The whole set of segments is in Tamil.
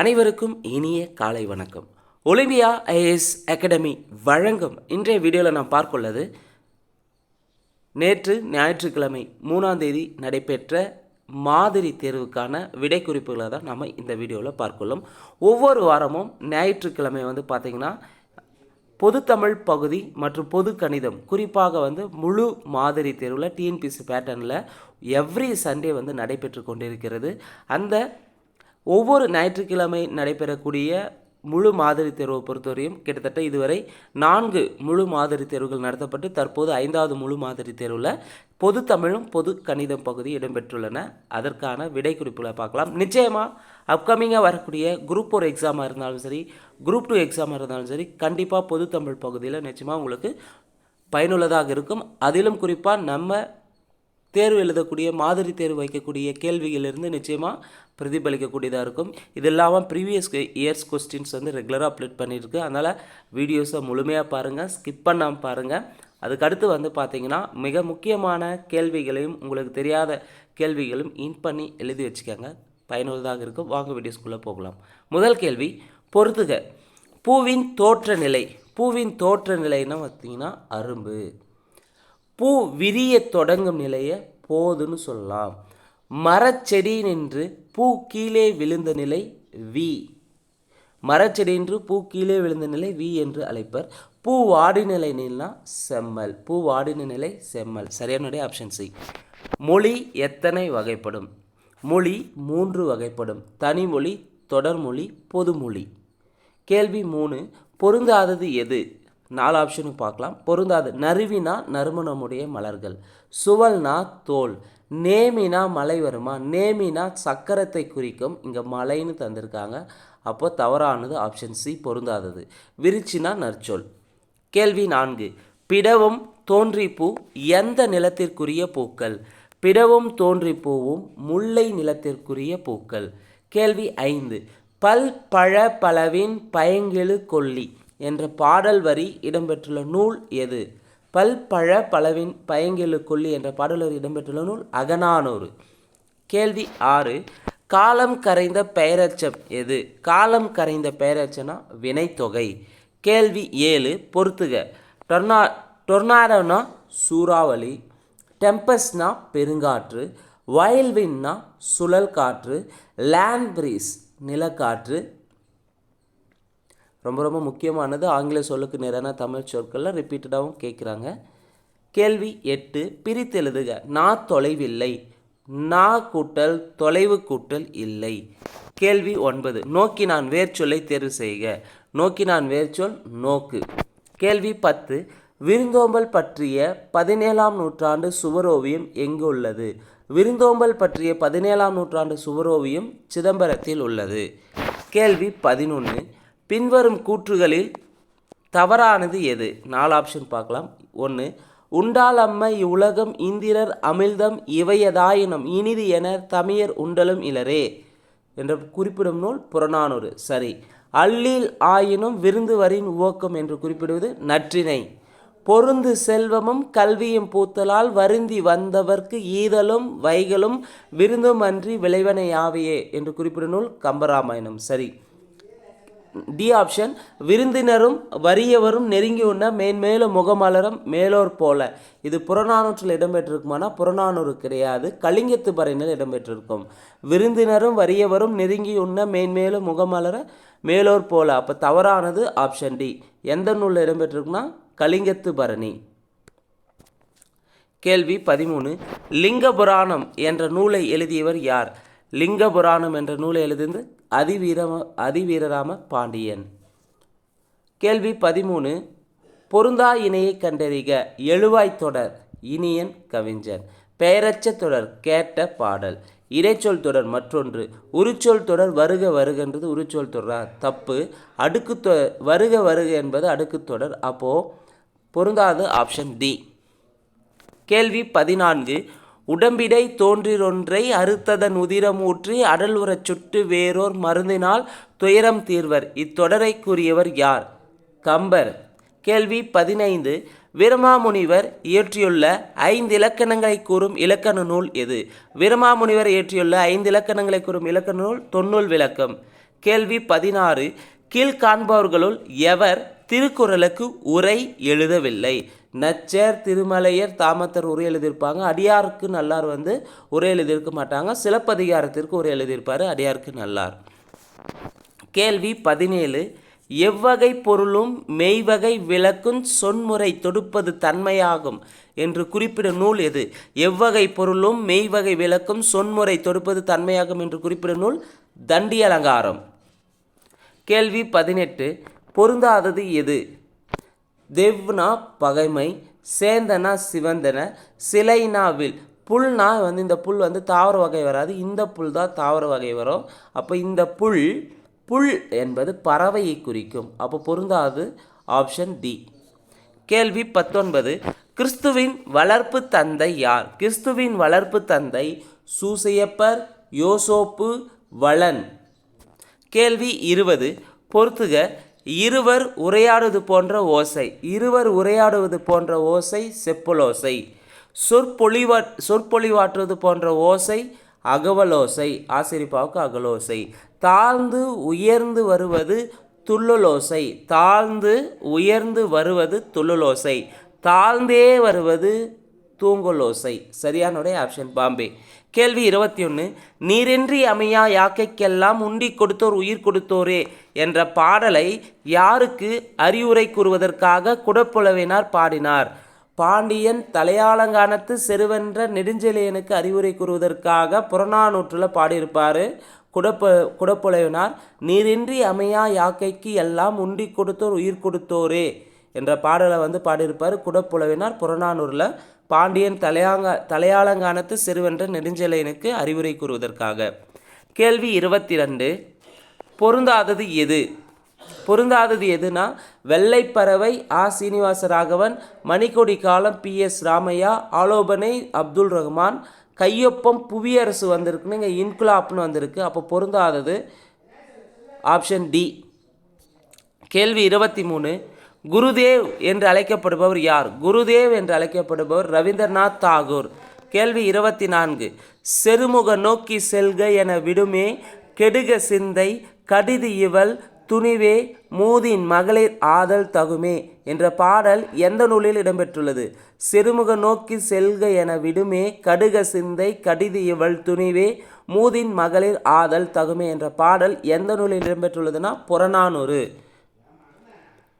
அனைவருக்கும் இனிய காலை வணக்கம். ஒலிம்பியா ஐஏஎஸ் அகாடமி வழங்கும் இன்றைய வீடியோவில் நாம் பார்க்கொள்ளது நேற்று ஞாயிற்றுக்கிழமை மூணாம் தேதி நடைபெற்ற மாதிரி தேர்வுக்கான விடை குறிப்புகளை தான் நம்ம இந்த வீடியோவில் பார்க்கொள்ளும். ஒவ்வொரு வாரமும் ஞாயிற்றுக்கிழமை வந்து பார்த்திங்கன்னா பொதுத்தமிழ் பகுதி மற்றும் பொது கணிதம் குறிப்பாக வந்து முழு மாதிரி தேர்வில் டிஎன்பிசி பேட்டர்னில் எவ்ரி சண்டே வந்து நடைபெற்று கொண்டிருக்கிறது. அந்த ஒவ்வொரு ஞாயிற்றுக்கிழமை நடைபெறக்கூடிய முழு மாதிரி தேர்வை பொறுத்தவரையும் கிட்டத்தட்ட இதுவரை நான்கு முழு மாதிரி தேர்வுகள் நடத்தப்பட்டு தற்போது ஐந்தாவது முழு மாதிரி தேர்வில் பொது தமிழும் பொது கணிதம் பகுதி இடம்பெற்றுள்ளன. அதற்கான விடை குறிப்புகளை பார்க்கலாம். நிச்சயமாக அப்கமிங்காக வரக்கூடிய குரூப் ஒரு எக்ஸாமாக இருந்தாலும் சரி குரூப் டூ எக்ஸாமாக இருந்தாலும் சரி கண்டிப்பாக பொது தமிழ் பகுதியில் நிச்சயமாக உங்களுக்கு பயனுள்ளதாக இருக்கும். அதிலும் குறிப்பாக நம்ம தேர்வு எழுதக்கூடிய மாதிரி தேர்வு வைக்கக்கூடிய கேள்விகளிலிருந்து நிச்சயமாக பிரதிபலிக்கக்கூடியதாக இருக்கும். இது இல்லாமல் ப்ரீவியஸ் இயர்ஸ் கொஸ்டின்ஸ் வந்து ரெகுலராக அப்லோட் பண்ணியிருக்கு. அதனால் வீடியோஸை முழுமையாக பாருங்கள் ஸ்கிப் பண்ணாமல் பாருங்கள் அதுக்கு அடுத்து வந்து பார்த்திங்கன்னா மிக முக்கியமான கேள்விகளையும் உங்களுக்கு தெரியாத கேள்விகளும் இன் பண்ணி எழுதி வச்சுக்கோங்க. பயனுள்ளதாக இருக்கும். வாங்க வீடியோஸ்குள்ளே போகலாம். முதல் கேள்வி பொறுத்துக. பூவின் தோற்ற நிலை. பூவின் தோற்ற நிலைன்னா பார்த்தீங்கன்னா அரும்பு. பூ விரிய தொடங்கும் நிலையை போதுன்னு சொல்லலாம். மரச்செடி நின்று பூ கீழே விழுந்த நிலை வி. மரச்செடி நின்று பூ கீழே விழுந்த நிலை வி என்று அழைப்பர். பூ வாடி நிலை நிலைனா செம்மல். பூ வாடின நிலை செம்மல். சரியானுடைய ஆப்ஷன் சி மொழி எத்தனை வகைப்படும்? மொழி மூன்று வகைப்படும். தனிமொழி தொடர்மொழி பொதுமொழி கேள்வி மூணு பொருந்தாதது எது? நாலு ஆப்ஷனும் பார்க்கலாம். பொருந்தாது. நறுவினா நறுமணமுடைய மலர்கள். சுவல்னா தோல். நேமினா மலை வருமா? நேமினா சக்கரத்தை குறிக்கும் இங்கே மலைன்னு தந்திருக்காங்க. அப்போ தவறானது ஆப்ஷன் சி பொருந்தாதது. விரிச்சினா நற்சொல். கேள்வி நான்கு. பிடவும் தோன்றிப்பூ எந்த நிலத்திற்குரிய பூக்கள்? பிடவும் தோன்றிப்பூவும் முல்லை நிலத்திற்குரிய பூக்கள். கேள்வி ஐந்து. பல் பழ பலவின் பயங்கெழு கொல்லி. என்ற பாடல் வரி இடம்பெற்றுள்ள நூல் எது? பல் பழ பலவின் பயங்கெழு கொல்லி என்ற பாடல் வரி இடம்பெற்றுள்ள நூல் அகனானூறு கேள்வி ஆறு. காலம் கரைந்த பெயரச்சம் எது? காலம் கரைந்த பெயரச்சனா வினைத்தொகை. கேள்வி ஏழு. பொறுத்துக. டொர்னா டொர்னாடோனா சூறாவளி டெம்பஸ்னா பெருங்காற்று வயல்வின்னா சுழல் காற்று லேண்ட் பிரீஸ் நிலக்காற்று ரொம்ப ரொம்ப முக்கியமானது. ஆங்கில சொல்லுக்கு நேரான தமிழ் சொற்கள்லாம் ரிப்பீட்டடாகவும் கேட்குறாங்க கேள்வி எட்டு பிரித்து எழுதுக. நான் தொலைவில்லை. நா கூட்டல் தொலைவு கூட்டல் இல்லை. கேள்வி ஒன்பது நோக்கி நான் வேர்ச்சொல்லை தேர்வு செய்க. நோக்கி நான் வேர்ச்சொல் நோக்கு. கேள்வி பத்து விருந்தோம்பல் பற்றிய பதினேழாம் நூற்றாண்டு சுவரோவியம் எங்கு உள்ளது? விருந்தோம்பல் பற்றிய பதினேழாம் நூற்றாண்டு சுவரோவியம் சிதம்பரத்தில் உள்ளது. கேள்வி பதினொன்று பின்வரும் கூற்றுகளில் தவறானது எது? நாலு ஆப்ஷன் பார்க்கலாம். ஒன்று உண்டால் அம்மை இவ்வுலகம் இந்திரர் அமிழ்தம் இவையதாயினம் இனிது என தமியர் உண்டலும் இலரே என்ற குறிப்பிடும் நூல் புறநானூறு. சரி அள்ளில் ஆயினும் விருந்து வரின் உவக்கம் என்று குறிப்பிடுவது நற்றினை. பொருந்து செல்வமும் கல்வியும் பூத்தலால் வருந்தி வந்தவர்க்கு ஈதலும் வைகளும் விருந்தும் அன்றி விளைவனையாவையே என்று குறிப்பிடும் நூல் கம்பராமாயணம். சரி டி ஆப்ஷன் விருந்தினரும் வறியவரும் நெருங்கி உண்ண மேன்மேலும் முகமலரும் மேலோர் போல. இது புறநானூற்றில் இடம்பெற்றிருக்குமானா புறநானூறு கிடையாது கலிங்கத்து பறையினர் இடம்பெற்றிருக்கும். விருந்தினரும் வறியவரும் நெருங்கி உண்ண மேன்மேலும் முகமலர மேலோர் போல. அப்போ தவறானது ஆப்ஷன் டி எந்த நூலில் இடம்பெற்றிருக்குன்னா கலிங்கத்து பரணி. கேள்வி பதிமூணு. லிங்க புராணம் என்ற நூலை எழுதியவர் யார்? லிங்க புராணம் என்ற நூலை எழுதியது அதிவீரம அதிவீரராம பாண்டியன். கேள்வி பதிமூணு. பொருந்தா இணையை கண்டறிக எழுவாய் தொடர் இனியன் கவிஞன். பெயரச்ச தொடர் கேட்ட பாடல். இறைச்சொல் தொடர் மற்றொன்று. உரிச்சொல் தொடர் வருக வருகன்றது உருச்சொல் தொடரா? தப்பு. அடுக்கு தொ வருக வருக என்பது அடுக்கு தொடர். அப்போது பொருந்தாது ஆப்ஷன் டி. கேள்வி பதினான்கு. உடம்பிடை தோன்றிரொன்றை அறுத்ததன் உதிரம் ஊற்றி அடல் உறச் சுட்டு வேறோர் மருந்தினால் துயரம் தீர்வர். இத்தொடரை கூறியவர் யார்? கம்பர். கேள்வி பதினைந்து. வீரமாமுனிவர் இயற்றியுள்ள ஐந்து இலக்கணங்களை கூறும் இலக்கண நூல் எது? வீரமாமுனிவர் இயற்றியுள்ள ஐந்து இலக்கணங்களை கூறும் இலக்கண நூல் தொன்னூல் விளக்கம். கேள்வி பதினாறு. கீழ்காண்பவர்களுள் எவர் திருக்குறளுக்கு உரை எழுதவில்லை. நச்சர் திருமலையர் தாமத்தர் உரை எழுதியிருப்பாங்க. அடியாருக்கு நல்லார் வந்து உரை எழுதியிருக்க மாட்டாங்க. சிலப்பதிகாரத்திற்கு உரை எழுதியிருப்பார். அடியாருக்கு நல்லார். கேள்வி பதினேழு. எவ்வகை பொருளும் மெய்வகை விளக்கும் சொன்முறை தொடுப்பது தன்மையாகும் என்று குறிப்பிடும் நூல் எது? எவ்வகை பொருளும் மெய்வகை விளக்கும் சொன்முறை தொடுப்பது தன்மையாகும் என்று குறிப்பிடும் நூல் தண்டி அலங்காரம் கேள்வி பதினெட்டு. பொருந்தாதது எது? தெவ்னா பகைமை சேந்தனா சிவந்தன சிலைனா வில். புல்னா வந்து இந்த புல் வந்து தாவர வகை வராது. இந்த புல் தான் தாவர வகை வரும். அப்போ இந்த புல் புல் என்பது பறவையை குறிக்கும். அப்போ பொருந்தாது ஆப்ஷன் டி. கேள்வி பத்தொன்பது. கிறிஸ்துவின் வளர்ப்பு தந்தை யார்? கிறிஸ்துவின் வளர்ப்பு தந்தை சூசையப்பர் யோசோப்பு வளன். கேள்வி இருபது. பொறுத்துக இருவர் உரையாடுவது போன்ற ஓசை. இருவர் உரையாடுவது போன்ற ஓசை செப்பலோசை. சொற்பொழிவா சொற்பொழிவாற்றுவது போன்ற ஓசை அகவலோசை ஆசிரிப்பாவுக்கு அகலோசை. தாழ்ந்து உயர்ந்து வருவது துள்ளலோசை. தாழ்ந்து உயர்ந்து வருவது துள்ளலோசை. தாழ்ந்தே வருவது தூங்கலோசை. சரியானுடைய ஆப்ஷன் பாம்பே. கேள்வி இருபத்தி ஒன்று நீரின்றி அமையா யாக்கைக்கெல்லாம் உண்டி கொடுத்தோர் உயிர் கொடுத்தோரே? என்ற பாடலை யாருக்கு அறிவுரை கூறுவதற்காக குடப்புலவினார் பாடினார். பாண்டியன் தலையாளங்கானத்து செருவென்ற நெடுஞ்செழியனுக்கு அறிவுரை கூறுவதற்காக புறநானூற்றில் பாடியிருப்பார் குடப்ப குடப்புலவினார் நீரின்றி அமையா யாக்கைக்கு எல்லாம் உண்டி கொடுத்தோர் உயிர் கொடுத்தோரே? என்ற பாடலை வந்து பாடியிருப்பார் குடப்புலவினார் புறநானூரில் பாண்டியன் தலையாங்க தலையாளங்கானத்து சிறுவென்ற நெடுஞ்செலையனுக்கு அறிவுரை கூறுவதற்காக. கேள்வி இருபத்தி ரெண்டு பொருந்தாதது எது? பொருந்தாதது எதுனா வெள்ளைப்பறவை ஆ. சீனிவாச ராகவன் மணிக்கொடி காலம் பி. எஸ். ராமையா ஆலோபனை அப்துல் ரஹ்மான் கையொப்பம் புவியரசு வந்திருக்குன்னு இங்கே இன்குலாப்னு வந்திருக்கு. அப்போ பொருந்தாதது ஆப்ஷன் டி. கேள்வி இருபத்தி மூணு குருதேவ் என்று அழைக்கப்படுபவர் யார்? குருதேவ் என்று அழைக்கப்படுபவர் ரவீந்திரநாத் தாகூர். கேள்வி இருபத்தி நான்கு செருமுக நோக்கி செல்க என விடுமே கெடுக சிந்தை கடிது இவள் துணிவே மூதின் மகளிர் ஆதல் தகுமே என்ற பாடல் எந்த நூலில் இடம்பெற்றுள்ளது? சிறுமுக நோக்கி செல்க என விடுமே கடுக சிந்தை கடிது இவள் துணிவே மூதின் மகளிர் ஆதல் தகுமே என்ற பாடல் எந்த நூலில் இடம்பெற்றுள்ளதுன்னா புறநானூறு.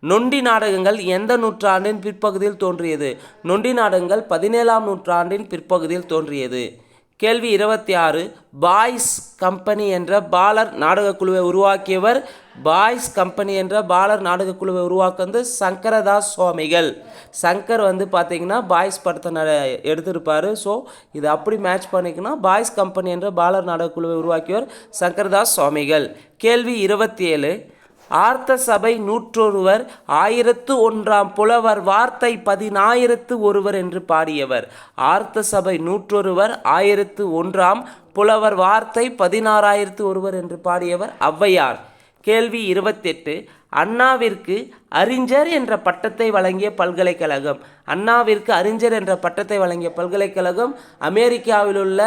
நொண்டி நாடகங்கள் எந்த நூற்றாண்டின் பிற்பகுதியில் தோன்றியது? நொண்டி நாடகங்கள் பதினேழாம் நூற்றாண்டின் பிற்பகுதியில் தோன்றியது. கேள்வி இருபத்தி ஆறு பாய்ஸ் கம்பெனி என்ற பாலர் நாடகக் குழுவை உருவாக்கியவர் பாய்ஸ் கம்பெனி என்ற பாலர் நாடகக் குழுவை வந்து சங்கரதாஸ் சுவாமிகள். சங்கர் வந்து பார்த்திங்கன்னா பாய்ஸ் படத்தை நட எடுத்திருப்பார். ஸோ இதை அப்படி மேட்ச் பண்ணிக்கினா பாய்ஸ் கம்பெனி என்ற பாலர் நாடகக் குழுவை உருவாக்கியவர் சங்கரதாஸ் சுவாமிகள். கேள்வி இருபத்தி ஏழு ஆர்த்த சபை நூற்றொருவர் ஆயிரத்து ஒன்றாம் புலவர் வார்த்தை பதினாயிரத்து ஒருவர் என்று பாடியவர். ஆர்த்த சபை நூற்றொருவர் ஆயிரத்து ஒன்றாம் புலவர் வார்த்தை பதினாறாயிரத்து ஒருவர் என்று பாடியவர் ஔவையார். கேள்வி இருபத்தெட்டு அண்ணாவிற்கு அறிஞர் என்ற பட்டத்தை வழங்கிய பல்கலைக்கழகம். அண்ணாவிற்கு அறிஞர் என்ற பட்டத்தை வழங்கிய பல்கலைக்கழகம் அமெரிக்காவில் உள்ள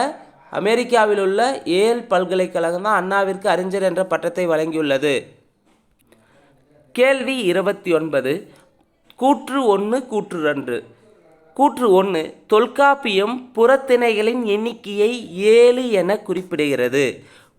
அமெரிக்காவில் உள்ள ஏல் பல்கலைக்கழகம் தான் அண்ணாவிற்கு அறிஞர் என்ற பட்டத்தை வழங்கியுள்ளது. கேள்வி இருபத்தி ஒன்பது கூற்று ஒன்று கூற்று ரெண்டு. கூற்று ஒன்று தொல்காப்பியம் புறத்திணைகளின் எண்ணிக்கையை ஏழு என குறிப்பிடுகிறது.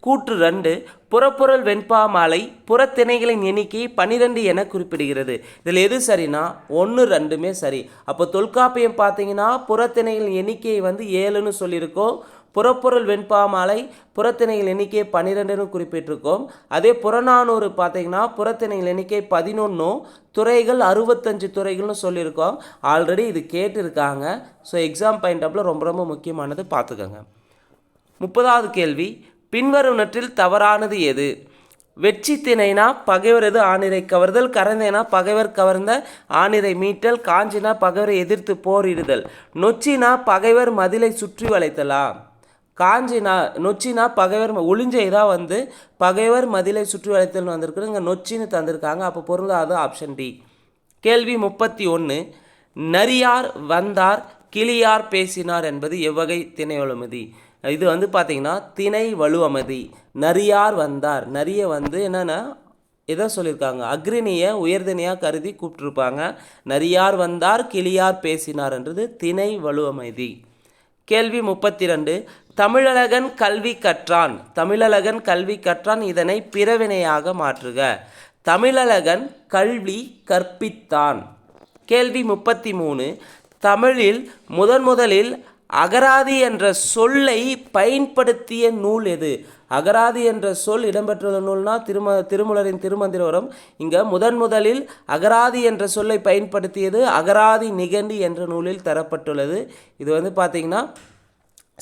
கூற்று ரெண்டு புறப்பொருள் வெண்பா மாலை புறத்திணைகளின் எண்ணிக்கை பன்னிரெண்டு என குறிப்பிடுகிறது. இதில் எது சரினா ஒன்று ரெண்டுமே சரி. அப்போ தொல்காப்பியம் பார்த்தீங்கன்னா புறத்திணைகளின் எண்ணிக்கையை வந்து ஏழுன்னு சொல்லியிருக்கோம். புறப்பொருள் வெண்பாமாலை புறத்திணைகள் எண்ணிக்கை பன்னிரெண்டுன்னு குறிப்பிட்டிருக்கோம். அதே புறநானூறு பார்த்தீங்கன்னா புறத்திணைகள் எண்ணிக்கை பதினொன்றும் துறைகள் அறுபத்தஞ்சு துறைகள்னு சொல்லியிருக்கோம். ஆல்ரெடி இது கேட்டிருக்காங்க. ஸோ எக்ஸாம் பாயிண்ட் ரொம்ப ரொம்ப முக்கியமானது பார்த்துக்கோங்க. முப்பதாவது கேள்வி பின்வரும் நற்றில் தவறானது எது? வெற்றி திணைனா பகைவரது ஆணிரை கவர்தல் கறந்தேனா பகைவர் கவர்ந்த ஆணிரை மீட்டல் காஞ்சினா பகைவரை எதிர்த்து போரிடுதல் நொச்சினா பகைவர் மதிலை சுற்றி வளைத்தலா? காஞ்சினா நொச்சினா பகைவர் ஒளிஞ்ச இதாக வந்து பகைவர் மதிலை சுற்றி வளைத்தல் வந்திருக்கு இங்கே நொச்சின்னு தந்திருக்காங்க. அப்போ பொருந்தாது ஆப்ஷன் டி கேள்வி முப்பத்தி ஒன்று நரியார் வந்தார் கிளியார் பேசினார் என்பது எவ்வகை திணையொழுமதி இது வந்து பார்த்திங்கன்னா திணை வலுவமதி. நரியார் வந்தார். நரிய வந்து என்னென்னா எதை சொல்லியிருக்காங்க அக்ரிணியை உயர்தினையாக கருதி கூப்பிட்டுருப்பாங்க. நரியார் வந்தார் கிளியார் பேசினார்ன்றது திணை வலுவமைதி. கேள்வி முப்பத்தி ரெண்டு தமிழழகன் கல்வி கற்றான். தமிழழகன் கல்வி கற்றான் இதனை பிறவினையாக மாற்றுக. தமிழழகன் கல்வி கற்பித்தான். கேள்வி முப்பத்தி மூணு தமிழில் முதன் முதலில் அகராதி என்ற சொல்லை பயன்படுத்திய நூல் எது? அகராதி என்ற சொல் இடம்பெற்றுள்ள நூல்னா திரும திருமலரின் திருமந்திரவரம் இங்கே முதன் முதலில் அகராதி என்ற சொல்லை பயன்படுத்தியது அகராதி நிகண்டி என்ற நூலில் தரப்பட்டுள்ளது. இது வந்து பார்த்திங்கன்னா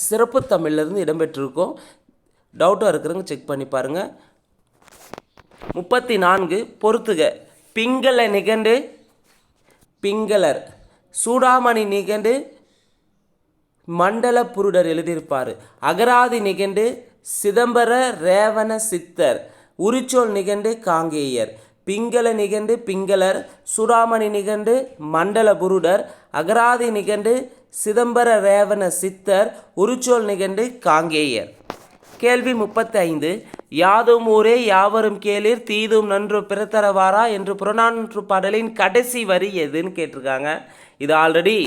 சிறப்பு தமிழ்லேருந்து இடம்பெற்றிருக்கும். டவுட்டாக இருக்கிறவங்க செக் பண்ணி பாருங்கள் முப்பத்தி நான்கு பொறுத்துக. பிங்கள நிகண்டு பிங்களர். சூடாமணி நிகண்டு மண்டல புருடர் எழுதியிருப்பார். அகராதி நிகண்டு சிதம்பர ரேவண சித்தர் உரிச்சோல் நிகண்டு காங்கேயர் பிங்கள நிகண்டு பிங்களர் சுடாமணி நிகண்டு மண்டல புருடர் அகராதி நிகண்டு சிதம்பர ரேவண சித்தர் உரிச்சோல் நிகண்டு காங்கேயர். கேள்வி முப்பத்தி ஐந்து யாதும் ஊரே யாவரும் கேளிர் தீதும் நன்று பிறத்தரவாரா? என்று புறநானூற்று பாடலின் கடைசி வரி எதுன்னு கேட்டிருக்காங்க. இது ஆல்ரெடி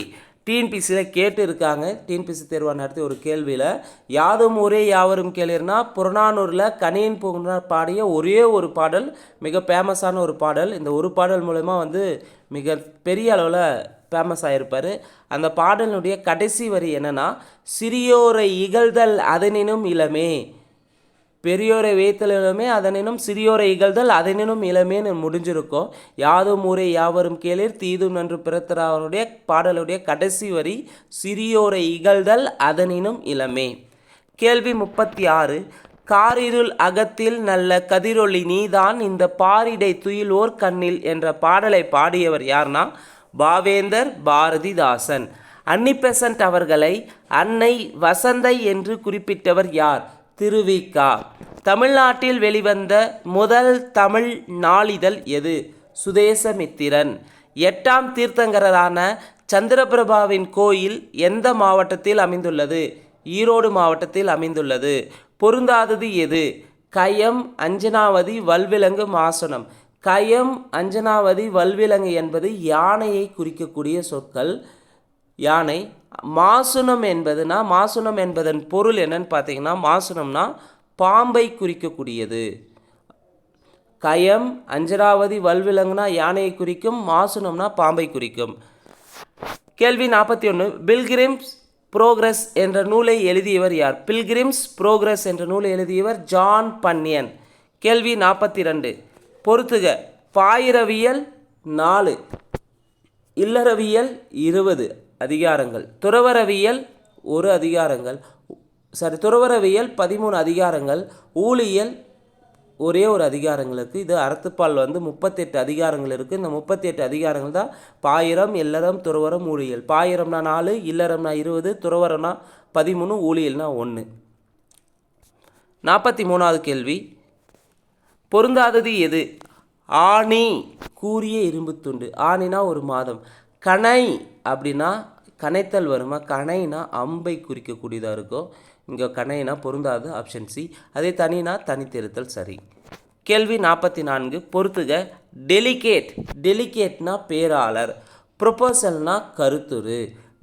டிஎன்பிசியில் கேட்டு இருக்காங்க டிஎன்பிசி தேர்வாக நடத்தி ஒரு கேள்வியில் யாதும் ஊரே யாவரும் கேளிர்னா புறநானூரில் கணியன் பூங்குனர் பாடிய ஒரே ஒரு பாடல் மிக ஃபேமஸான ஒரு பாடல். இந்த ஒரு பாடல் மூலயமா வந்து மிக பெரிய அளவில் ஃபேமஸ் ஆகிருப்பார் அந்த பாடலினுடைய கடைசி வரி என்னென்னா சிறியோரை இகழ்தல் அதனினும் இளமே பெரியோரை வைத்தலுமே அதனினும் சிறியோரை இகழ்தல் அதனினும் இளமேன்னு முடிஞ்சிருக்கும். யாதும் ஊரே யாவரும் கேளிர் தீதும் நன்று பிறத்தராவருடைய பாடலுடைய கடைசி வரி சிறியோரை இகழ்தல் அதனினும் இளமே. கேள்வி முப்பத்தி ஆறு காரிருள் அகத்தில் நல்ல கதிரொளி நீதான் இந்த பாரிடை துயிலோர் கண்ணில் என்ற பாடலை பாடியவர் யார்னா? பாவேந்தர் பாரதிதாசன். அன்னி பெசன்ட் அவர்களை அன்னை வசந்தை என்று குறிப்பிட்டவர் யார்? திருவிக்கா. தமிழ்நாட்டில் வெளிவந்த முதல் தமிழ் நாளிதழ் எது? சுதேசமித்திரன். எட்டாம் தீர்த்தங்கரரான சந்திரபிரபாவின் கோயில் எந்த மாவட்டத்தில் அமைந்துள்ளது? ஈரோடு மாவட்டத்தில் அமைந்துள்ளது. பொருந்தாதது எது? கயம் அஞ்சனாவதி வல்விலங்கு மாசனம். கயம் அஞ்சனாவதி வல்விலங்கு என்பது யானையை குறிக்கக்கூடிய சொற்கள். யானை மாசுனம் என்பதுனா மாசுனம் என்பதன் பொருள் என்னன்னு பார்த்தீங்கன்னா மாசுனம்னா பாம்பை குறிக்கக்கூடியது. கயம் அஞ்சராவதி வல்விலங்குனா யானையை குறிக்கும் மாசுனம்னா பாம்பை குறிக்கும். கேள்வி நாற்பத்தி ஒன்று பில்கிரிம்ஸ் புரோக்ரஸ் என்ற நூலை எழுதியவர் யார்? பில்கிரிம்ஸ் புரோக்ரஸ் என்ற நூலை எழுதியவர் ஜான் பன்னியன். கேள்வி நாற்பத்தி ரெண்டு பொறுத்துக பாயிரவியல் நாலு இல்லறவியல் இருபது. அதிகாரங்கள். துறவரவியல் ஒரு அதிகாரங்கள். சாரி துறவரவியல் பதிமூணு அதிகாரங்கள். ஊழியல் ஒரே ஒரு அதிகாரங்கள் இருக்குது இது அறத்துப்பால் வந்து முப்பத்தெட்டு அதிகாரங்கள் இருக்குது இந்த முப்பத்தெட்டு அதிகாரங்கள் தான் பாயிரம் இல்லறம் துறவரம் ஊழியல். பாயிரம்னா நாலு இல்லறம்னா இருபது துறவரம்னா பதிமூணு ஊழியல்னா ஒன்று நாற்பத்தி மூணாவது கேள்வி. பொருந்தாதது எது? ஆணி கூறிய இரும்பு துண்டு ஆணினா ஒரு மாதம். கணை அப்படின்னா கனைத்தல் வருமா? கனைனா அம்பை குறிக்கக்கூடியதாக இருக்கும் இங்கே கணைனா பொருந்தாது ஆப்ஷன் சி அதே தனினா தனித்திருத்தல் சரி. கேள்வி நாற்பத்தி நான்கு பொறுத்துக. டெலிகேட் டெலிகேட்னா பேராளர். ப்ரொபோசல்னா கருத்துரு.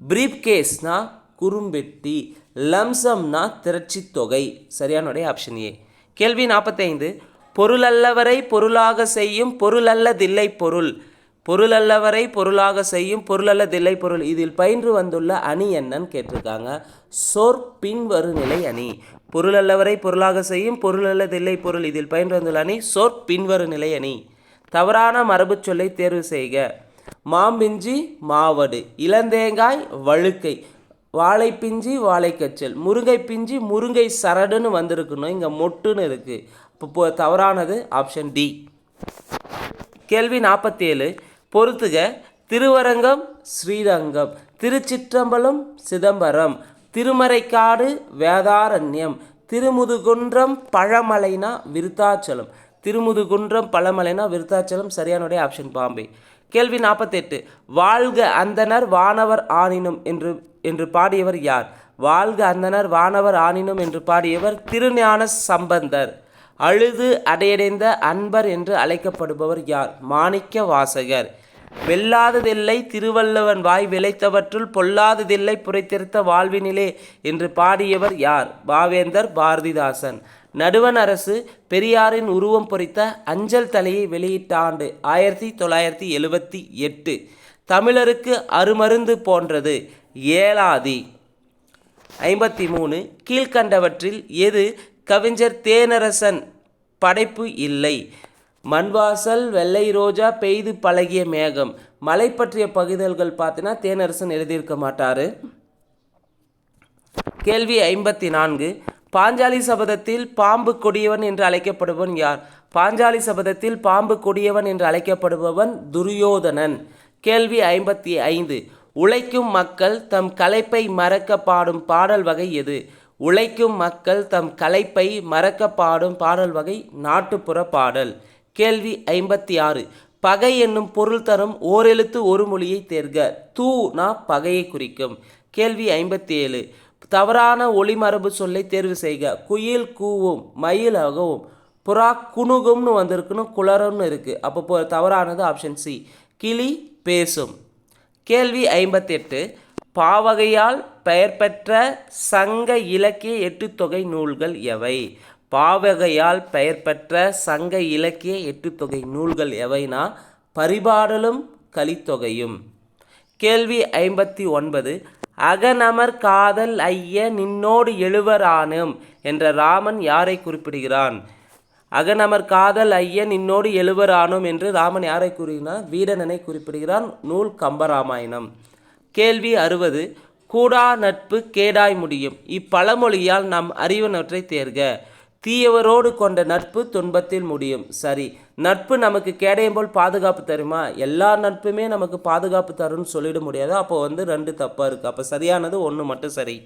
பிரீப் கேஸ்னா குறும்பெட்டி. லம்சம்னா திரட்சி தொகை சரியானுடைய ஆப்ஷன் ஏ கேள்வி நாற்பத்தைந்து பொருளல்லவரை பொருளாக செய்யும் பொருளல்லதில்லை பொருள். பொருளல்லவரை பொருளாக செய்யும் பொருளல்லதில்லை பொருள். இதில் பயின்று வந்துள்ள அணி என்னன்னு கேட்டிருக்காங்க. சோர் பின்வரு நிலை அணி. பொருளல்லவரை பொருளாக செய்யும் பொருளல்லதில்லை பொருள். இதில் பயின்று வந்துள்ள அணி சோர் பின்வரு நிலை அணி. தவறான மரபு சொல்லை தேர்வு செய்க. மாம்பிஞ்சி மாவடு. இளந்தேங்காய் வழுக்கை. வாழைப்பிஞ்சி வாழைக்கச்சல் முருங்கை பிஞ்சி முருங்கை சரடுன்னு வந்திருக்கணும். இங்கே மொட்டுன்னு இருக்குது இப்போ தவறானது ஆப்ஷன் டி. கேள்வி நாற்பத்தேழு பொறுத்துக. திருவரங்கம் ஸ்ரீரங்கம். திருச்சிற்றம்பலம் சிதம்பரம். திருமறைக்காடு வேதாரண்யம். திருமுதுகுன்றம் பழமலைனா விருத்தாச்சலம். திருமுதுகுன்றம் பழமலைனா விருத்தாச்சலம் சரியானுடைய ஆப்ஷன் பாம்பே. கேள்வி நாற்பத்தெட்டு வாழ்க அந்தனர் வானவர் ஆனினும் என்று என்று பாடியவர் யார்? வாழ்க அந்தனர் வானவர் ஆனினும் என்று பாடியவர் திருஞான சம்பந்தர். அழுது அடையடைந்த அன்பர் என்று அழைக்கப்படுபவர் யார்? மாணிக்க வாசகர் வெல்லாததில்லை திருவள்ளுவன் வாய் விளைத்தவற்றுள் பொல்லாததில்லை புரைத்திருத்த வாழ்வினிலே என்று பாடியவர் யார்? பாவேந்தர் பாரதிதாசன். நடுவண் அரசு பெரியாரின் உருவம் பொறித்த அஞ்சல் தலையை வெளியிட்ட ஆண்டு ஆயிரத்தி தொள்ளாயிரத்தி எழுபத்தி எட்டு. தமிழருக்கு அருமருந்து போன்றது ஏலாதி. ஐம்பத்தி மூணு கீழ்கண்டவற்றில் எது கவிஞர் தேனரசன் படைப்பு இல்லை? மண்வாசல் வெள்ளை ரோஜா பெய்து பழகிய மேகம். மலை பற்றிய பகுதல்கள் பார்த்தீங்கன்னா தேனரசன் எழுதியிருக்க மாட்டார். கேள்வி ஐம்பத்தி நான்கு பாஞ்சாலி சபதத்தில் பாம்பு கொடியவன் என்று அழைக்கப்படுபவன் யார்? பாஞ்சாலி சபதத்தில் பாம்பு கொடியவன் என்று அழைக்கப்படுபவன் துரியோதனன். கேள்வி ஐம்பத்தி ஐந்து. உழைக்கும் மக்கள் தம் கலைப்பை மறக்க பாடும் பாடல் வகை எது? உழைக்கும் மக்கள் தம் கலைப்பை மறக்க பாடும் பாடல் வகை நாட்டுப்புற பாடல். கேள்வி ஐம்பத்தி ஆறு பகை என்னும் பொருள் தரும் ஓரெழுத்து ஒரு மொழியை தேர்க. தூனா பகையை குறிக்கும். கேள்வி ஐம்பத்தி ஏழு தவறான ஒளிமரபு சொல்லை தேர்வு செய்க. குயில் கூவும் மயில் அகவும். புறா குணுகும்னு வந்திருக்குன்னு குளரும்னு இருக்குது அப்போ தவறானது ஆப்ஷன் சி கிளி பேசும். கேள்வி ஐம்பத்தெட்டு. பாவகையால் பெயர் பெற்ற சங்க இலக்கிய எட்டுத்தொகை நூல்கள் எவை? பாவகையால் பெயர் பெற்ற சங்க இலக்கிய எட்டுத்தொகை நூல்கள் எவைனா? பரிபாடலும் கலித்தொகையும். கேள்வி ஐம்பத்தி ஒன்பது. அகநமர் காதல் ஐய நின்னோடு எழுவரானும் என்ற ராமன் யாரை குறிப்பிடுகிறான்? அகநமர் காதல் ஐய நின்னோடு எழுவரானோம் என்று ராமன் யாரை கூறுகிறான் வீரனனை குறிப்பிடுகிறான் நூல் கம்பராமாயணம். கேள்வி அறுபது. கூடா நட்பு கேடாய் முடியும். இப்பழமொழியால் நாம் அறிவனவற்றை தேர்க. தீயவரோடு கொண்ட நட்பு துன்பத்தில் முடியும். சரி நட்பு நமக்கு கேடையும் போல் பாதுகாப்பு தருமா? எல்லா நட்புமே நமக்கு பாதுகாப்பு தரும்னு சொல்லிட முடியாது. அப்போ வந்து ரெண்டு தப்பாக இருக்குது அப்போ சரியானது ஒன்று மட்டும் சரி.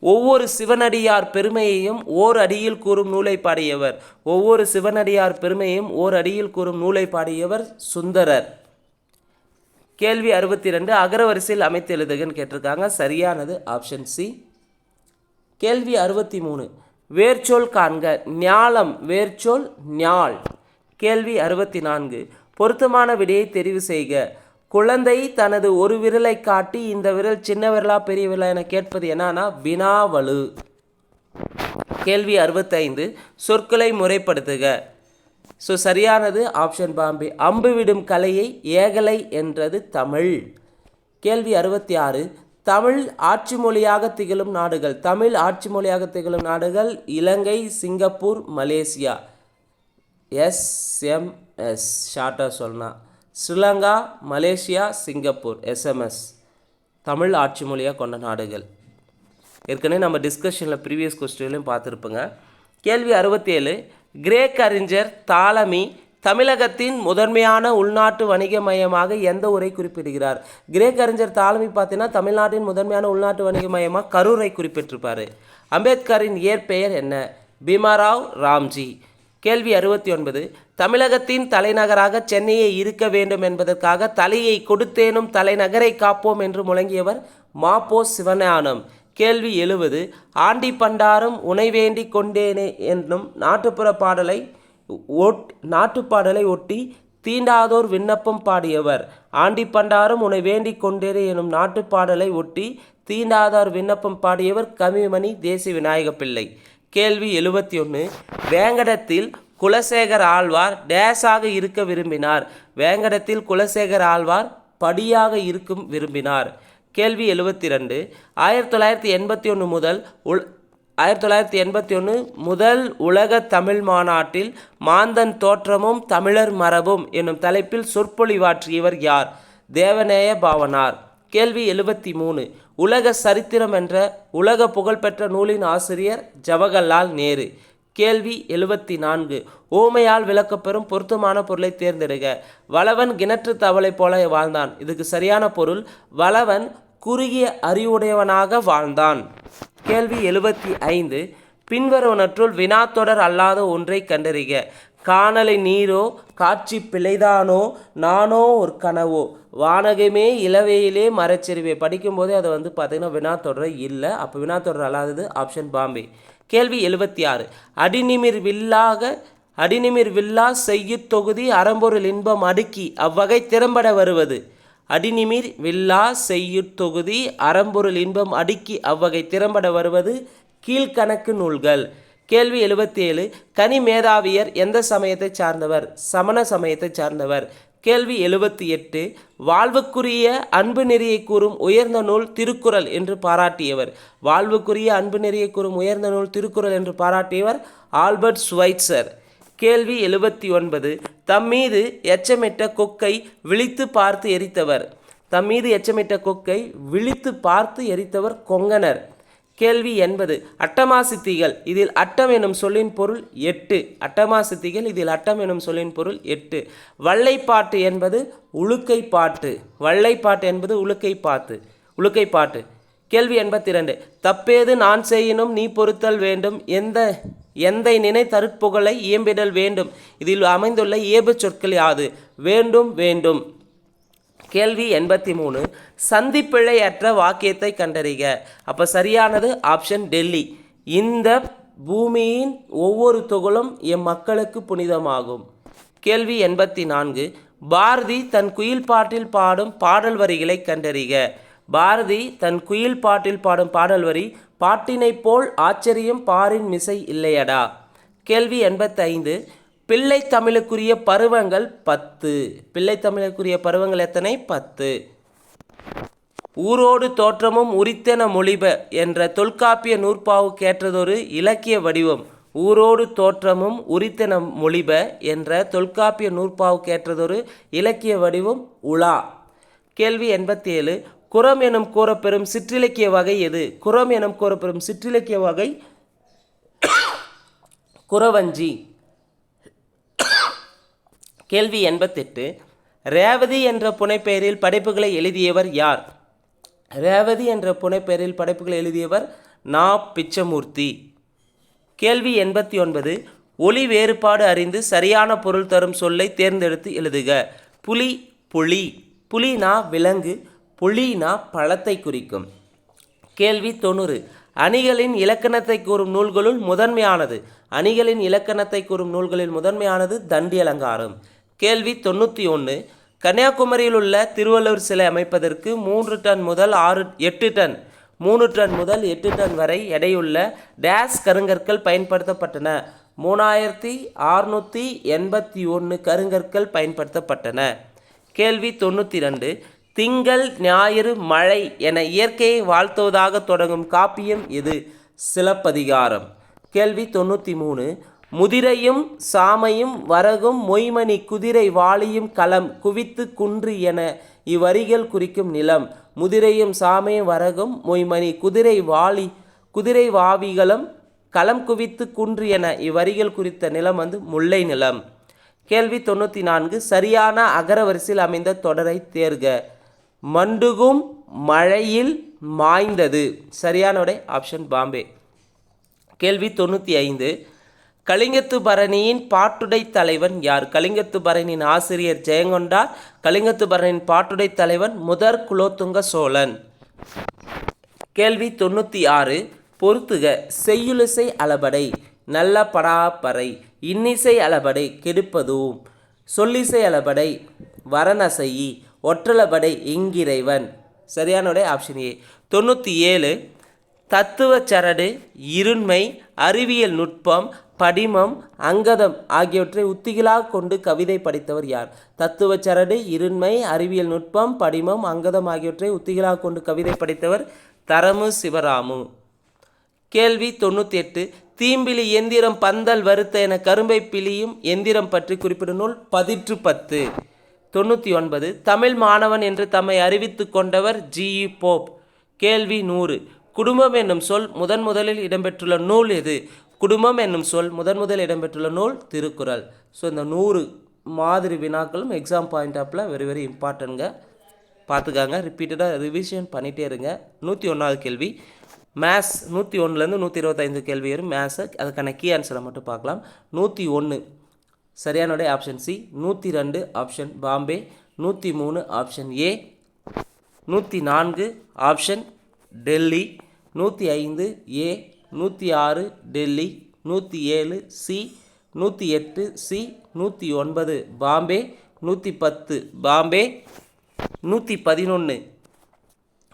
ஒவ்வொரு சிவனடியார் பெருமையையும் ஓர் அடியில் கூறும் நூலை பாடியவர் ஒவ்வொரு சிவனடியார் பெருமையையும் ஓர் அடியில் கூறும் நூலை பாடியவர் சுந்தரர். கேள்வி அறுபத்தி ரெண்டு அகரவரிசையில் அமைத்து எழுதுகன்னு கேட்டிருக்காங்க. சரியானது ஆப்ஷன் சி. கேள்வி அறுபத்தி மூணு வேர்ச்சொல் காண்க ஞாலம் வேர்ச்சொல் ஞாள் கேள்வி அறுபத்தி நான்கு பொருத்தமான விடையை தெரிவு செய்க. குழந்தை தனது ஒரு விரலை காட்டி இந்த விரல் சின்ன விரலா பெரிய விரலா என கேட்பது என்னன்னா வினாவலு. கேள்வி அறுபத்தைந்து. சொற்களை முறைப்படுத்துக. ஸோ சரியானது. ஆப்ஷன் பாம்பே. அம்பு விடும் கலையை ஏகலை என்றது தமிழ். கேள்வி அறுபத்தி ஆறு தமிழ் ஆட்சி மொழியாக திகழும் நாடுகள். தமிழ் ஆட்சி மொழியாக திகழும் நாடுகள் இலங்கை சிங்கப்பூர் மலேசியா. எஸ்எம்எஸ் ஷார்ட்டாக சொன்னா Sri Lanka Malaysia Singapore. SMS Tamil ஆட்சி மொழியாக கொண்ட நாடுகள். ஏற்கனவே நம்ம டிஸ்கஷனில் ப்ரீவியஸ் கொஸ்டின்லையும் பார்த்துருப்போங்க. கேள்வி அறுபத்தேழு. கிரேக் அறிஞர் தாலமி தமிழகத்தின் முதன்மையான உள்நாட்டு வணிக மையமாக எந்த உரை குறிப்பிடுகிறார்? கிரேக் அறிஞர் தாழ்மை பார்த்தீங்கன்னா தமிழ்நாட்டின் முதன்மையான உள்நாட்டு வணிக மையமாக கரூரை குறிப்பிட்டிருப்பார். அம்பேத்கரின் இயற்பெயர் என்ன? பீமாராவ் ராம்ஜி. கேள்வி அறுபத்தி ஒன்பது தமிழகத்தின் தலைநகராக சென்னையை இருக்க வேண்டும் என்பதற்காக தலையை கொடுத்தேனும் தலைநகரை காப்போம் என்று முழங்கியவர் மாப்போ சிவஞானம். கேள்வி எழுவது ஆண்டி பண்டாரம் உனை வேண்டி கொண்டேனே என்னும் நாட்டுப்புற பாடலை ஒட் நாட்டுப்பாடலை ஒட்டி தீண்டாதோர் விண்ணப்பம் பாடியவர். ஆண்டி பண்டாரம் உன்னை வேண்டிக் கொண்டேனே எனும் நாட்டுப்பாடலை ஒட்டி தீண்டாதார் விண்ணப்பம் பாடியவர் கவிமணி தேசி விநாயக பிள்ளை. கேள்வி எழுபத்தி ஒன்று வேங்கடத்தில் குலசேகர் ஆழ்வார் டேஸாக இருக்க விரும்பினார். வேங்கடத்தில் குலசேகர் ஆழ்வார் படியாக இருக்கும் விரும்பினார். கேள்வி எழுபத்தி ரெண்டு ஆயிரத்தி தொள்ளாயிரத்தி எண்பத்தி ஒன்று முதல் உல் ஆயிரத்தி தொள்ளாயிரத்தி எண்பத்தி ஒன்று முதல் உலக தமிழ் மாநாட்டில் மாந்தன் தோற்றமும் தமிழர் மரபும் என்னும் தலைப்பில் சொற்பொழிவாற்றியவர் யார்? தேவநேய பாவனார். கேள்வி எழுபத்தி மூணு. உலக சரித்திரம் என்ற உலக புகழ்பெற்ற நூலின் ஆசிரியர் ஜவஹர்லால் நேரு. கேள்வி எழுபத்தி நான்கு. ஊமையால் விளக்கப்பெறும் பொருத்தமான பொருளை தேர்ந்தெடுக. வளவன் கிணற்று தவளை போல வாழ்ந்தான். இதுக்கு சரியான பொருள் வளவன் குறுகிய அறிவுடையவனாக வாழ்ந்தான். கேள்வி எழுபத்தி ஐந்து. பின்வருவனற்றுள் வினாத்தொடர் அல்லாத ஒன்றை கண்டறிக. காணலை நீரோ காட்சி பிழைதானோ நானோ ஒரு கனவோ. வானகமே இளவையிலே மறைச்செறிவே படிக்கும்போதே அதை வந்து பார்த்திங்கன்னா வினாத்தொடரை இல்லை. அப்போ வினாத்தொடர் அல்லாதது ஆப்ஷன் பாம்பே. கேள்வி எழுபத்தி ஆறு. அடிநிமிர் வில்லாக அடிநிமிர் வில்லா செய்யுத் தொகுதி அறம்பொருள் இன்பம் அடுக்கி. அவ்வகை திறம்பட வருவது. அடிநிமிர் வில்லா செய்யுட் தொகுதி அறம்பொருள் இன்பம் அடுக்கி அவ்வகை திறம்பட வருவது கீழ்கணக்கு நூல்கள். கேள்வி எழுபத்தி ஏழு கனி மேதாவியர் எந்த சமயத்தை சார்ந்தவர்? சமண சமயத்தை சார்ந்தவர். கேள்வி எழுபத்தி எட்டு வாழ்வுக்குரிய அன்பு நெறியை கூறும் உயர்ந்த நூல் திருக்குறள் என்று பாராட்டியவர். வாழ்வுக்குரிய அன்பு நெறியை கூறும் உயர்ந்த நூல் திருக்குறள் என்று பாராட்டியவர் ஆல்பர்ட் ஸ்வைட்சர். கேள்வி எழுபத்தி ஒன்பது. தம் மீது எச்சமிட்ட கொக்கை விழித்து பார்த்து எரித்தவர். தம் மீது எச்சமிட்ட கொக்கை விழித்து பார்த்து எரித்தவர் கொங்கனர். கேள்வி என்பது அட்டமா சித்திகள் இதில் அட்டம் எனும் சொல்லின் பொருள் எட்டு. அட்டமா சித்திகள் இதில் அட்டம் எனும் சொல்லின் பொருள் எட்டு. வள்ளைப்பாட்டு என்பது உழுக்கை பாட்டு வள்ளைப்பாட்டு என்பது உழுக்கை பாட்டு உழுக்கை பாட்டு கேள்வி எண்பத்தி ரெண்டு தப்பேது நான் செய்யினும் நீ பொறுத்தல் வேண்டும். எந்த எந்தை நினை தருட்புகழை இயம்பிடல் வேண்டும். இதில் அமைந்துள்ள ஏபு சொற்கள் யாது? வேண்டும் வேண்டும். கேள்வி எண்பத்தி மூணு சந்திப்பிழையற்ற வாக்கியத்தை கண்டறிக. அப்போ சரியானது ஆப்ஷன் டெல்லி. இந்த பூமியின் ஒவ்வொரு துகளும் எம் மக்களுக்கு புனிதமாகும். கேள்வி எண்பத்தி நான்கு பாரதி தன் குயில் பாட்டில் பாடும் பாடல் வரிகளை கண்டறிக. பாரதி தன் குயில் பாட்டில் பாடும் பாடல் வரி பாட்டினைப் போல் ஆச்சரியம் பாரின் மிசை இல்லையடா. கேள்வி எண்பத்தைந்து. பிள்ளை தமிழுக்குரிய பருவங்கள் பத்து. பிள்ளை தமிழுக்குரிய பருவங்கள் எத்தனை? பத்து. ஊரோடு தோற்றமும் உரித்தென மொழிப என்ற தொல்காப்பிய நூற்பாவுக்கேற்றதொரு இலக்கிய வடிவம். ஊரோடு தோற்றமும் உரித்தென மொழிப என்ற தொல்காப்பிய நூற்பாவுக்கேற்றதொரு இலக்கிய வடிவம் உலா கேள்வி எண்பத்தி ஏழு குரம் எனும் கூறப்பெறும் சிற்றிலக்கிய வகை எது? குரம் எனும் கூறப்பெறும் சிற்றிலக்கிய வகை குறவஞ்சி. கேள்வி எண்பத்தெட்டு. ரேவதி என்ற புனைப்பெயரில் படைப்புகளை எழுதியவர் யார்? ரேவதி என்ற புனைப்பெயரில் படைப்புகளை எழுதியவர் நா. பிச்சமூர்த்தி. கேள்வி எண்பத்தி ஒன்பது ஒளி வேறுபாடு அறிந்து சரியான பொருள் தரும் சொல்லை தேர்ந்தெடுத்து எழுதுக. புலி புலி. புலினா விலங்கு புலினா பழத்தை குறிக்கும். கேள்வி தொண்ணூறு. அணிகளின் இலக்கணத்தை கூறும் நூல்களுள் முதன்மையானது. அணிகளின் இலக்கணத்தை கூறும் நூல்களில் முதன்மையானது தண்டி அலங்காரம் கேள்வி தொண்ணூற்றி ஒன்று கன்னியாகுமரியில் உள்ள திருவள்ளுவர் சிலை அமைப்பதற்கு மூன்று டன் முதல் ஆறு எட்டு டன் மூணு டன் முதல் எட்டு டன் வரை எடையுள்ள டேஸ் கருங்கற்கள் பயன்படுத்தப்பட்டன. மூணாயிரத்தி அறுநூற்றி எண்பத்தி ஒன்று கருங்கற்கள் பயன்படுத்தப்பட்டன. கேள்வி தொண்ணூற்றி ரெண்டு. திங்கள் ஞாயிறு மழை என இயற்கையை வாழ்த்துவதாக தொடங்கும் காப்பியம் எது சிலப்பதிகாரம். கேள்வி தொண்ணூற்றி மூணு முதிரையும் சாமையும் வரகும் மொய்மணி குதிரை வாளியும் களம் குவித்து குன்று என இவ்வரிகள் குறிக்கும் நிலம். முதிரையும் சாமையும் வரகும் மொய்மணி குதிரை வாளி குதிரை வாவிகளும் களம் குவித்து குன்று என இவ்வரிகள் குறித்த நிலம் வந்து முல்லை நிலம். கேள்வி தொண்ணூற்றி நான்கு சரியான அகரவரிசையில் அமைந்த தொடரை தேர்க. மண்டுகும் மழையில் மாய்ந்தது. சரியான விடை ஆப்ஷன் பாம்பே. கேள்வி தொண்ணூற்றி ஐந்து. கலிங்கத்து பரணியின் பாட்டுடை தலைவன் யார்? கலிங்கத்து பரணியின் ஆசிரியர் ஜெயங்கொண்டார் கலிங்கத்து பரணியின் பாட்டுடை தலைவன் முதற் குலோத்துங்க சோழன். கேள்வி தொண்ணூற்றி ஆறு. பொறுத்துக செய்யுளிசை அளபடை நல்ல படாப்பறை இன்னிசை அளபடை கெடுப்பதும். சொல்லிசை அளபடை வரணசையி ஒற்றலபடை இங்கிறைவன். சரியானோடைய ஆப்ஷன் ஏ தொண்ணூற்றி ஏழு தத்துவ சரடு இருண்மை அறிவியல் நுட்பம் படிமம் அங்கதம் ஆகியவற்றை உத்திகளாக கொண்டு கவிதை படைத்தவர் யார்? தத்துவ சரடு இருண்மை அறிவியல் நுட்பம் படிமம் அங்கதம் ஆகியவற்றை உத்திகளாக கொண்டு கவிதை படைத்தவர் தரமு சிவராமு. கேள்வி தொண்ணூற்றி எட்டு தீம்பிலி எந்திரம் பந்தல் வருத்த என கரும்பை பிழியும் எந்திரம் பற்றி குறிப்பிடும் நூல் பதிற்று பத்து. தொண்ணூற்றி ஒன்பது தமிழ் மாணவன் என்று தம்மை அறிவித்து கொண்டவர் ஜி. இ. போப். கேள்வி நூறு. குடும்பம் என்னும் சொல் முதன் முதலில் இடம்பெற்றுள்ள நூல் எது? குடும்பம் என்னும் சொல் முதன் முதல் இடம்பெற்றுள்ள நூல் திருக்குறள். ஸோ இந்த நூறு மாதிரி வினாக்களும் எக்ஸாம் பாயிண்ட் ஆப்பில் வெரி வெரி இம்பார்ட்டன்ங்க பார்த்துக்காங்க ரிப்பீட்டடாக ரிவிஷன் பண்ணிகிட்டே இருங்க. நூற்றி ஒன்றாவது கேள்வி. மேத்ஸ் நூற்றி ஒன்றுலேருந்து நூற்றி இருபத்தைந்து கேள்வி வரும். மேத்ஸை அதுக்கான கீ ஆன்சரை மட்டும் பார்க்கலாம். நூற்றி ஒன்று சரியானுடைய ஆப்ஷன் சி நூற்றி ரெண்டு ஆப்ஷன் பாம்பே நூற்றி மூணு ஆப்ஷன் ஏ நூற்றி நான்கு ஆப்ஷன் டெல்லி நூற்றி ஐந்து ஏ நூற்றி ஆறு டெல்லி நூற்றி ஏழு சி நூற்றி எட்டு சி நூற்றி ஒன்பது பாம்பே நூற்றி பத்து பாம்பே நூற்றி பதினொன்று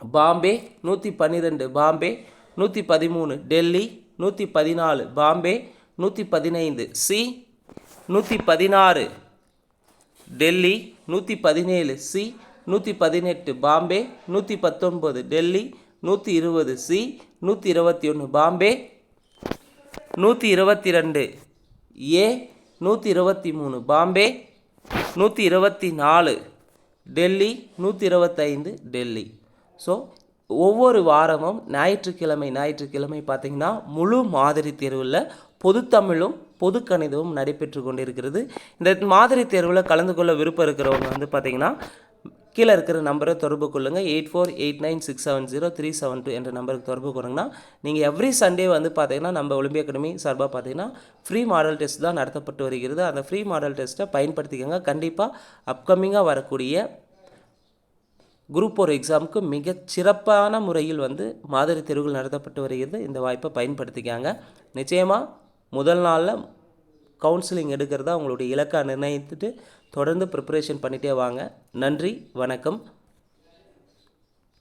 பாம்பே நூற்றி பன்னிரெண்டு பாம்பே நூற்றி பதிமூணு டெல்லி நூற்றி பதினாலு பாம்பே நூற்றி பதினைந்து சி நூற்றி பதினாறு. டெல்லி நூற்றி பதினேழு. சி நூற்றி பதினெட்டு. பாம்பே நூற்றி பத்தொன்பது. டெல்லி நூற்றி இருபது. சி நூற்றி இருபத்தி ஒன்று. பாம்பே நூற்றி இருபத்தி ரெண்டு. ஏ நூற்றி இருபத்தி மூணு. பாம்பே நூற்றி இருபத்தி நாலு. டெல்லி நூற்றி இருபத்தைந்து டெல்லி. ஸோ ஒவ்வொரு வாரமும் ஞாயிற்றுக்கிழமை ஞாயிற்றுக்கிழமை பார்த்திங்கன்னா முழு மாதிரி தேர்வில் பொதுத்தமிழும் பொது கணிதமும் நடைபெற்று கொண்டிருக்கிறது. இந்த மாதிரி தேர்வில் கலந்து கொள்ள விருப்பம் இருக்கிறவங்க வந்து பார்த்திங்கன்னா கீழே இருக்கிற நம்பரை தொடர்பு கொள்ளுங்கள் eight four eight nine six seven zero three seven two என்ற நம்பருக்கு தொடர்பு கொள்ளுங்கன்னா நீங்கள் எவ்ரி சண்டே வந்து பார்த்தீங்கன்னா நம்ம ஒலிம்பிய அகாடமி சார்பாக பார்த்தீங்கன்னா ஃப்ரீ மாடல் டெஸ்ட் தான் நடத்தப்பட்டு வருகிறது. அந்த ஃப்ரீ மாடல் டெஸ்ட்டை பயன்படுத்திக்கோங்க. கண்டிப்பாக அப்கமிங்காக வரக்கூடிய குரூப் ஒரு எக்ஸாமுக்கு மிக சிறப்பான முறையில் வந்து மாதிரி தேர்வுகள் நடத்தப்பட்டு வருகிறது. இந்த வாய்ப்பை பயன்படுத்திக்காங்க. நிச்சயமாக முதல் நாளில் கவுன்சிலிங் எடுக்கிறதா உங்களுடைய இலக்கை நிர்ணயித்துட்டு தொடர்ந்து ப்ரிப்பரேஷன் பண்ணிகிட்டே வாங்க. நன்றி வணக்கம்.